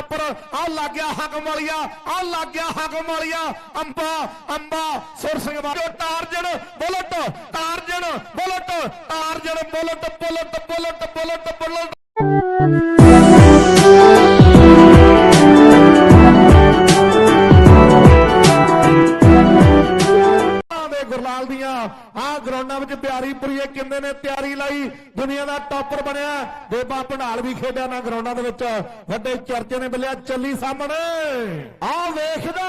Topper ਆ ਲੱਗ ਗਿਆ ਹਕਮ ਵਾਲੀਆ ਆ ਲੱਗ ਗਿਆ ਹਕਮ ਵਾਲੀਆ ਅੰਬਾ ਅੰਬਾ, ਸੁਰ Singh ਵਾਜੋ Tarzan bullet Tarzan bullet Tarzan bullet bullet bullet bullet bullet. ਗਰਾਊਂਡਾਂ ਪਿਆਰੀ ਪੁਰੀਏ ਕਿੰਦੇ ਨੇ ਤਿਆਰੀ ਲਾਈ? ਦੁਨੀਆ ਦਾ ਟਾਪਰ ਬਣਿਆ। ਬੇਬਾ ਭੰਡਾਲ ਵੀ ਖੇਡਿਆ ਨਾ ਗਰਾਊਂਡਾਂ ਦੇ ਵਿੱਚ। ਵੱਡੇ ਚਰਚੇ ਨੇ ਬੱਲਿਆ ਚੱਲੀ ਸਾਹਮਣੇ। ਆ ਵੇਖਦਾ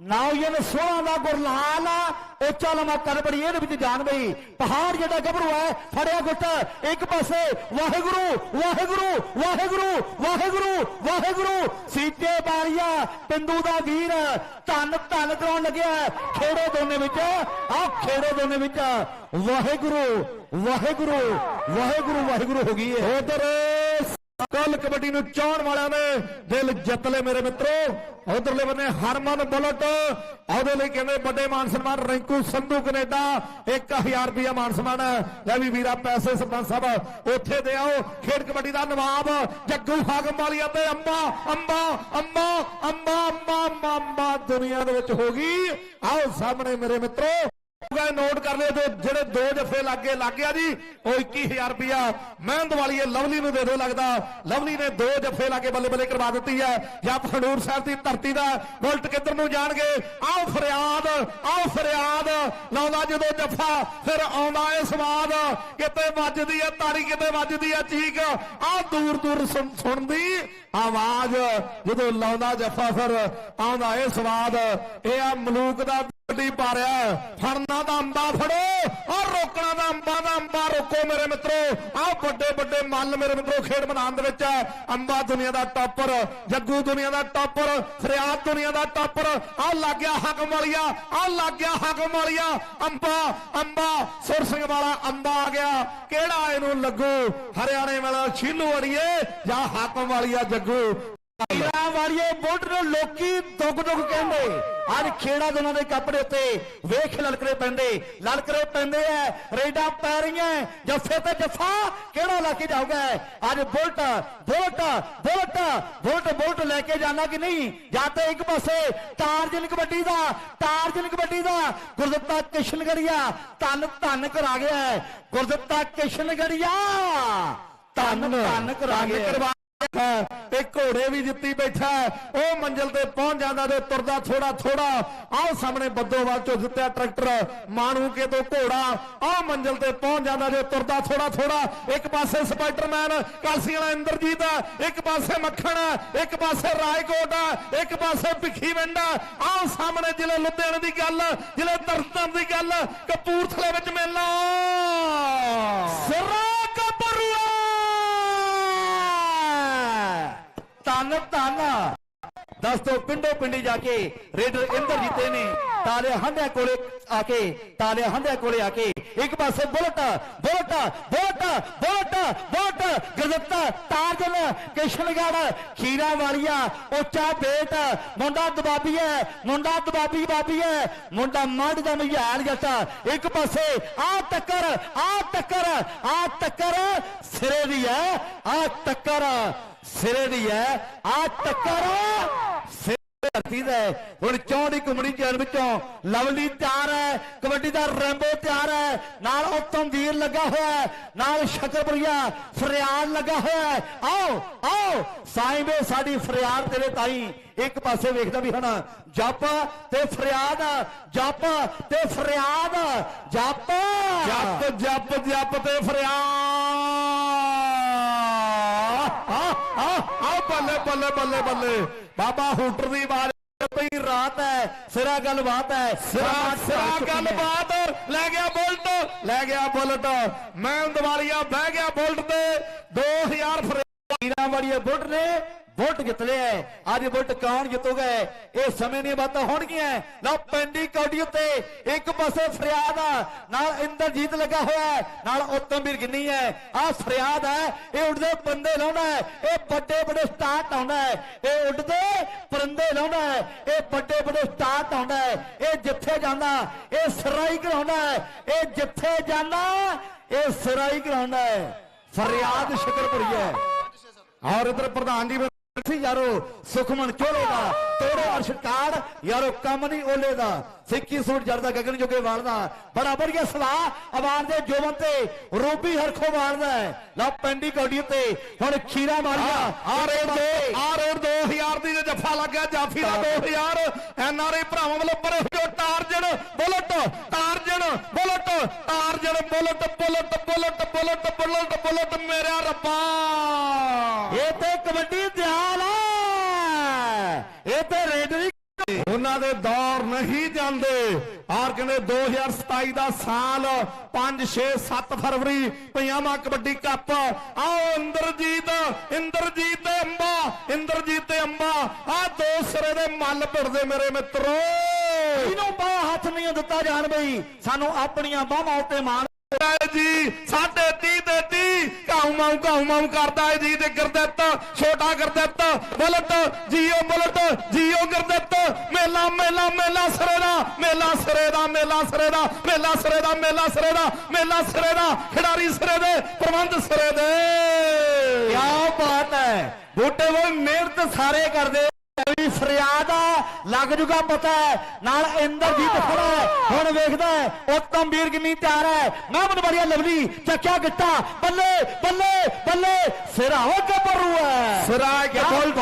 ਹੈ। ਨੌਜਵਾਨ 16 ਦਾ ਗੁਰਲਾਲ ਆ। ਉੱਚਾ ਲੰਮਾ ਕਰ ਬੜੀ ਇਹਦੇ ਵਿੱਚ ਜਾਣ ਬਈ। ਪਹਾੜ ਜਿਹੜਾ ਗੱਭਰੂ ਹੈ, ਫੜਿਆ ਗੁੱਟ। ਇੱਕ ਪਾਸੇ ਵਾਹਿਗੁਰੂ ਵਾਹਿਗੁਰੂ ਵਾਹਿਗੁਰੂ ਵਾਹਿਗੁਰੂ ਵਾਹਿਗੁਰੂ। ਸੀਤੇ ਬਾਰੀਆ ਪਿੰਦੂ ਦਾ ਵੀਰ। ਧੰਨ ਧੰਨ ਕਰਾਉਣ ਲੱਗਿਆ। ਖੇੜੇ ਦੋਨੇ ਵਿੱਚ ਆ ਖੇੜੇ ਦੋਨੇ ਵਿੱਚ। ਵਾਹਿਗੁਰੂ ਵਾਹਿਗੁਰੂ ਵਾਹਿਗੁਰੂ ਵਾਹਿਗੁਰੂ ਹੋ ਗਈ ਹੈ ਉਧਰ ਕੱਲ ਕਬੱਡੀ ਨੂੰ ਚਾਹਣ ਵਾਲਿਆਂ ਨੇ ਦਿਲ ਜਿੱਤ ਲਏ ਮੇਰੇ ਮਿੱਤਰੋ। ਉਧਰਲੇ ਬੰਨੇ ਹਰਮਨ ਬੁਲਟ। ਉਹਦੇ ਲਈ ਕਹਿੰਦੇ ਵੱਡੇ ਮਾਨ ਸਨਮਾਨ ਰਿੰਕੂ ਸੰਧੂ ਕੈਨੇਡਾ। 1000 ਰੁਪਇਆ ਮਾਨ ਸਨਮਾਨ ਲੈ ਵੀ ਵੀਰਾ ਪੈਸੇ ਸਰਪੰਚ ਸਾਹਿਬ ਉੱਥੇ ਦੇ ਆਓ। ਖੇਡ ਕਬੱਡੀ ਦਾ ਨਵਾਬ ਜੱਗੂ ਹਾਗਮ ਵਾਲੀ ਤੇ ਅੰਬਾ ਅੰਬਾ ਅੰਬਾ ਅੰਬਾ ਅੰਬਾ ਅੰਬਾ ਅੰਬਾ ਦੁਨੀਆ ਦੇ ਵਿੱਚ ਹੋ ਗਈ। ਆਓ ਸਾਹਮਣੇ ਮੇਰੇ ਮਿੱਤਰੋ। ਗਏ ਨੋਟ ਕਰ ਲਿਓ ਤੇ ਜਿਹੜੇ ਦੋ ਜੱਫੇ ਲੱਗੇ, ਲੱਗ ਗਿਆ ਜੀ, ਉਹ 21000 ਰੁਪਇਆ ਮਿਹਨਤ ਵਾਲੀ ਲਵਲੀ ਨੂੰ ਦੇ ਦਿਓ ਲੱਗਦਾ। ਲਵਲੀ ਨੇ ਦੋ ਜੱਫੇ ਲਾ ਕੇ ਬੱਲੇ ਬੱਲੇ ਕਰਵਾ ਦਿੱਤੀ ਹੈ। ਜਾਂ ਖਡੂਰ ਸਾਹਿਬ ਦੀ ਧਰਤੀ ਦਾ ਬੁਲਟ ਕਿੱਧਰ ਨੂੰ ਜਾਣਗੇ? ਆਓ ਫਰਿਆਦ ਆਓ ਫਰਿਆਦ। ਲਾਉਂਦਾ ਜਦੋਂ ਜੱਫਾ, ਫਿਰ ਆਉਂਦਾ ਏ ਸਵਾਦ। ਕਿਤੇ ਵੱਜਦੀ ਹੈ ਤਾੜੀ ਕਿਤੇ ਵੱਜਦੀ ਹੈ ਚੀਕ। ਆਹ ਦੂਰ ਦੂਰ ਸੁਣ- ਸੁਣਦੀ ਆਵਾਜ਼। ਜਦੋਂ ਲਾਉਂਦਾ ਜੱਫਾ ਫਿਰ ਆਉਂਦਾ ਏ ਸਵਾਦ। ਇਹ ਆ ਮਲੂਕ ਦਾ ਪਾ ਰਿਹਾ ਫੜਨਾ ਦਾ ਅੰਬਾ ਫੜੋ। ਔਰ ਰੋਕਣਾ ਦਾ ਅੰਬਾ ਦਾ ਅੰਬਾ, ਰੋਕੋ ਮੇਰੇ ਮਿੱਤਰੋ। ਆਹ ਵੱਡੇ ਵੱਡੇ ਮੱਲ ਮੇਰੇ ਮਿੱਤਰੋ, ਖੇਡ ਮੈਦਾਨ ਦੇ ਵਿੱਚ ਹੈ। ਅੰਬਾ ਦੁਨੀਆ ਦਾ ਟਾਪਰ, ਜੱਗੂ ਦੁਨੀਆ ਦਾ ਟਾਪਰ, ਫਰਿਆਦ ਦੁਨੀਆ ਦਾ ਟਾਪਰ। ਆਹ ਲੱਗ ਗਿਆ ਹਕਮ ਵਾਲੀਆ ਆਹ ਲੱਗ ਗਿਆ ਹਕਮ ਵਾਲੀਆ ਅੰਬਾ ਅੰਬਾ, ਸੁਰ ਸਿੰਘ ਵਾਲਾ ਅੰਬਾ ਆ ਗਿਆ। ਕਿਹੜਾ ਇਹਨੂੰ ਲੱਗੂ? ਹਰਿਆਣੇ ਵਾਲਾ ਛੀਲੂ ਅੜੀਏ ਜਾਂ ਹਕਮ ਵਾਲੀਆ ਜੱਗੂ? ਤੀਰਾਂ ਵਾਲੀਏ ਬੁੱਢ ਨੂੰ ਲੋਕੀ ਦੁੱਗ ਦੁੱਗ ਕਹਿੰਦੇ। ਅੱਜ ਖੇੜਾ ਦੋਨਾਂ ਦੇ ਕੱਪੜੇ ਉੱਤੇ। ਵੇਖ ਲਲਕਰੇ ਪੈਂਦੇ। ਲਲਕਰੇ ਪੈਂਦੇ ਐ ਰੇਡਾਂ ਪੈ ਰਹੀਆਂ ਜੱਫੇ ਤੇ ਜੱਫਾ ਕਿਹੜਾ ਲਾ ਕੇ ਜਾਊਗਾ ਅੱਜ bullet bullet bullet bullet bullet ਲੈ ਕੇ ਜਾਣਾ ਕਿ ਨਹੀਂ? ਜਾਂ ਤੇ ਇੱਕ ਪਾਸੇ ਟਾਰਜਨ ਕਬੱਡੀ ਦਾ ਟਾਰਜਨ ਕਬੱਡੀ ਦਾ। ਗੁਰਦੱਤਾ ਕਿਸ਼ਨਗੜੀਆ ਧੰਨ ਧੰਨ ਕਰਾ ਗਿਆ ਹੈ। ਗੁਰਦੱਤਾ ਕਿਸ਼ਨਗੜੀਆ ਧੰਨ ਧੰਨ ਕਰਾ ਗਿਆ। ਤੇ ਘੋੜੇ ਵੀ ਜਿੱਤੀ ਬੈਠਾ ਉਹ ਮੰਜ਼ਲ ਤੇ ਪਹੁੰਚ ਜਾਂਦਾ ਤੇ ਤੁਰਦਾ ਥੋੜਾ ਥੋੜਾ ਆਹ ਸਾਹਮਣੇ ਬੱਦੋਵਾਲ ਚੋਂ ਜਿੱਤਿਆ ਟਰੈਕਟਰ। ਮਾਣੂ ਤੋਂ ਘੋੜਾ। ਆਹ ਮੰਜ਼ਲ ਤੇ ਪਹੁੰਚ ਜਾਂਦਾ ਜੇ ਤੁਰਦਾ ਥੋੜਾ ਥੋੜਾ ਇੱਕ ਪਾਸੇ ਸਪਾਈਡਰਮੈਨ ਕਾਲਸੀ ਵਾਲਾ ਇੰਦਰਜੀਤ ਹੈ, ਇੱਕ ਪਾਸੇ ਮੱਖਣ ਹੈ, ਇੱਕ ਪਾਸੇ ਰਾਏਕੋਟ ਆ ਇੱਕ ਪਾਸੇ ਭਿੱਖੀ ਵਿੰਡ ਹੈ। ਆਹ ਸਾਹਮਣੇ ਜ਼ਿਲ੍ਹੇ ਲੁਧਿਆਣੇ ਦੀ ਗੱਲ ਜ਼ਿਲ੍ਹੇ ਤਰਨਤਾਰਨ ਦੀ ਗੱਲ। ਕਪੂਰਥਲੇ ਵਿੱਚ ਮੇਲਾ ਸਿਰਾ ਕਪਰੂਆ ਤਨ ਤਨ ਦੋਸਤੋ ਪਿੰਡੋ ਪਿੰਡੀ ਜਾ ਕੇ ਰੇਡਰ ਇੰਦਰ ਜੀਤੇ ਨੇ ਤਾਲੇ ਹੰਡਿਆ ਕੋਲੇ ਆ ਕੇ ਤਾਲੇ ਹੰਡਿਆ ਕੋਲੇ ਆ ਕੇ ਇੱਕ ਪਾਸੇ bullet bullet bullet bullet bullet. ਗਜ਼ੱਤਾ Tarzan Kishangarh ਖੀਰਾ ਵਾਲੀਆ ਉੱਚਾ ਬੇਟ ਮੁੰਡਾ ਦਬਾਬੀ ਹੈ, ਮੁੰਡਾ ਦਬਾਬੀ, ਬਾਬੀ ਹੈ। ਮੁੰਡਾ ਮੱਢ ਦਾ ਮਝਾਲ ਜੱਟਾ, ਇੱਕ ਪਾਸੇ ਆ ਟੱਕਰ ਆ ਟੱਕਰ ਆ ਟੱਕਰ, ਸਿਰੇ ਦੀ ਹੈ, ਆ ਟੱਕਰ। ਸਿਰੇ ਦੀ ਹੈ ਆ ਟੱਕਰ। ਸਿਰੇ ਧਰਤੀ ਦਾ ਹੈ। ਹੁਣ ਚੌੜੀ ਕੁਮੜੀ ਜਨ ਵਿੱਚੋਂ। ਲਵਲੀ ਤਿਆਰ ਹੈ ਕਬੱਡੀ ਦਾ ਰੈਂਬੋ ਤਿਆਰ ਹੈ ਨਾਲ ਉਤਮ ਵੀਰ ਲੱਗਾ ਹੋਇਆ ਹੈ ਨਾਲ ਸ਼ਕਰਪੁਰੀਆ ਫਰਿਆਦ ਲੱਗਾ ਹੋਇਆ ਹੈ ਆਓ ਆਓ। ਸਾਈਂਵੇ ਸਾਡੀ ਫਰਿਆਦ ਤੇਰੇ ਤਾਈ। ਇੱਕ ਪਾਸੇ ਵੇਖਦਾ ਵੀ ਹਣਾ, ਜਪ ਤੇ ਫਰਿਆਦ, ਜਪ ਤੇ ਫਰਿਆਦ, ਜਪ। ਜਪ ਜਪ ਜਪ ਤੇ ਫਰਿਆਦ। ਆ ਆ ਬੱਲੇ ਬੱਲੇ ਬੱਲੇ ਬੱਲੇ। ਬਾਬਾ ਹੂਟਰ ਦੀ ਆਵਾਜ਼ ਪਈ ਰਾਤ ਹੈ ਸਿਰਾ ਗੱਲ ਬਾਤ ਹੈ ਸਿਰਾ ਸਿਰਾ ਗੱਲਬਾਤ ਲੈ ਗਿਆ ਬੁਲਟ ਲੈ ਗਿਆ ਬੁਲਟ। ਮੈਂ ਦਿਵਾਲੀਆ ਬਹਿ ਗਿਆ ਬੁਲਟ ਤੇ। 2000 ਫਰਿਆਦ ਵੀਰਾਂ ਵਾਲੀਏ ਬੁੱਟ ਨੇ। ਵੋਟ ਜਿੱਤ ਲਿਆ ਹੈ। ਅੱਜ ਵੋਟ ਕੌਣ ਜਿੱਤੂਗਾ ਇਹ ਸਮੇਂ ਦੀਆਂ ਬਾਤਾਂ ਹੋਣਗੀਆਂ ਲਓ ਪੈਂਡੀ ਕੌਡੀ ਉੱਤੇ ਇੱਕ ਪਾਸੇ ਫਰਿਆਦ ਆ, ਨਾਲ ਇੰਦਰਜੀਤ ਲੱਗਾ ਹੋਇਆ ਹੈ, ਨਾਲ ਉਤਮ ਗਿੰਨੀ ਹੈ। ਆ ਫਰਿਆਦ ਹੈ, ਇਹ ਉੱਡਦੇ ਬੰਦੇ ਲਾਉਂਦਾ ਹੈ। ਇਹ ਵੱਡੇ ਵੱਡੇ ਸਟਾਰਟ ਆਉਂਦਾ ਹੈ। ਇਹ ਉੱਡਦੇ ਪਰੰਦੇ ਲਾਉਂਦਾ ਹੈ। ਇਹ ਵੱਡੇ ਵੱਡੇ ਸਟਾਰਟ ਆਉਂਦਾ ਹੈ। ਇਹ ਜਿੱਥੇ ਜਾਂਦਾ, ਇਹ ਸਰਾਈ ਕਰਾਉਂਦਾ ਹੈ। ਇਹ ਜਿੱਥੇ ਜਾਂਦਾ, ਇਹ ਸਰਾਈ ਕਰਾਉਂਦਾ ਹੈ। ਫਰਿਆਦ ਸ਼ਕਰਪੁਰੀ ਹੈ ਔਰ ਇਧਰ ਪ੍ਰਧਾਨ ਜੀ ਸੀ ਯਾਰੋ ਸੁਖਮਨ ਚੋਲੇ ਦਾ ਤੋੜੇ ਅਰਸ਼ਕਾੜ ਯਾਰੋ ਕੰਮ ਨਹੀਂ ਓਲੇ ਦਾ। ਸਿੱਕੀ ਸੂਟ ਜਰਦਾ ਗਗਨ ਜੋਗੇ ਵਾਲਦਾ। ਬੜਾ ਵਧੀਆ ਸਲਾਹ ਆਵਾਜ਼ ਦੇ ਜੋਵਨ ਤੇ ਰੂਬੀ ਹਰਖੋ ਵਾਲਦਾ ਲਾ ਪੈਂਡੀ ਕੌਡੀ ਤੇ ਹੁਣ ਖੀਰਾ ਮਾਰੀਆ। ਆ ਰੇਡ ਦੋ ਆ ਰੇਡ 2000 ਦੀ ਜੱਫਾ ਲੱਗਿਆ ਜਾਫੀ ਦਾ 2000 ਐਨ ਆਰ ਆਈ ਭਰਾਵਾਂ ਵੱਲੋਂ ਬੜੇ ਹੋਏ Tarzan bullet Tarzan bullet Tarzan bullet bullet bullet bullet bullet bullet ਮੇਰਾ ਰੱਬਾ। ਇਹ ਤੇ ਕਬੱਡੀ ਦਿਆਲ ਆ। ਇਹ ਤੇ ਰੇਡ ਨਹੀਂ ਉਹਨਾਂ ਦੇ ਦੌਰ ਨਹੀਂ ਜਾਂਦੇ। ਆਰ ਕਹਿੰਦੇ 2027 ਦਾ ਸਾਲ 5 6 7 ਫਰਵਰੀ ਪਜਾਮਾ ਕਬੱਡੀ ਕੱਪ। ਆਓ ਇੰਦਰਜੀਤ ਇੰਦਰਜੀਤ ਤੇ ਅੰਬਾ ਇੰਦਰਜੀਤ ਤੇ ਅੰਬਾ। ਆ ਦੋ ਸਿਰੇ ਦੇ ਮੱਲ ਪਿੜਦੇ ਮੇਰੇ ਮਿੱਤਰੋ। ਇਹਨੂੰ ਬਾਹ ਹੱਥ ਨਹੀਂ ਦਿੱਤਾ ਜਾਣ ਬਈ ਸਾਨੂੰ ਆਪਣੀਆਂ ਬਾਹਾਂ ਉੱਤੇ ਮਾਣ। ਜੀ ਸਾਢੇ 30 ਤੇ 30 ਕਾਉ ਮਾਉ ਕਾਉ ਮਾਉ ਕਰਦਾ ਹੈ ਜੀ ਤੇ ਗੁਰਦਿੱਤ ਛੋਟਾ ਗੁਰਦਿੱਤ ਬੁਲਟ ਜੀਓ ਬੁਲਟ ਜੀਓ ਗੁਰਦਿੱਤ। ਮੇਲਾ ਮੇਲਾ ਮੇਲਾ ਸਿਰੇ ਦਾ ਮੇਲਾ ਸਿਰੇ ਦਾ ਮੇਲਾ ਸਿਰੇ ਦਾ ਮੇਲਾ ਸਿਰੇ ਦਾ ਮੇਲਾ ਸਿਰੇ ਦਾ ਮੇਲਾ ਸਿਰੇ ਦਾ ਖਿਡਾਰੀ ਸਿਰੇ ਦੇ ਪ੍ਰਬੰਧ ਸਿਰੇ ਦੇ। ਕਿਆ ਬਾਤ ਹੈ। ਬੂਟੇ ਉਹ ਮਿਹਨਤ ਸਾਰੇ ਕਰਦੇ। ਵੀ ਫਰਿਆਦ ਆ ਲੱਗ ਜੂਗਾ ਪਤਾ ਹੈ। ਨਾਲ ਇੰਦਰਜੀਤ ਖੜਾ ਹੈ। ਹੁਣ ਵੇਖਦਾ ਹੈ ਉੱਤਮ ਵੀਰ ਕਿੰਨੀ ਤਿਆਰ ਹੈ। ਮਹਿਮਦ ਬੜੀਆ ਲਵਲੀ ਚੱਕਿਆ ਗਿੱਟਾ। ਬੱਲੇ ਬੱਲੇ ਬੱਲੇ। ਸਿਰਾ ਹੋ ਗੱਭਰੂ ਹੈ। ਸਿਰਾ ਇੱਕ ਬੁਲਟ।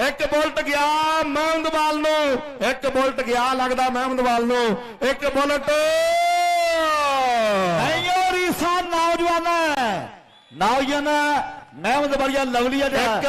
ਇੱਕ ਬੁਲਟ ਗਿਆ ਮਹਿਮਦਵਾਲ ਨੂੰ। ਇੱਕ ਬੁਲਟ ਗਿਆ ਲੱਗਦਾ ਮਹਿਮਦਵਾਲ ਨੂੰ। ਇੱਕ ਬੁਲਟ। ਐਯੋ ਰੀਸਾ ਨੌਜਵਾਨ। ਨੌਜਵਾਨ ਮਹਿਮਦ ਬੜੀਆ ਲਵਲੀ ਹੈ ਇੱਕ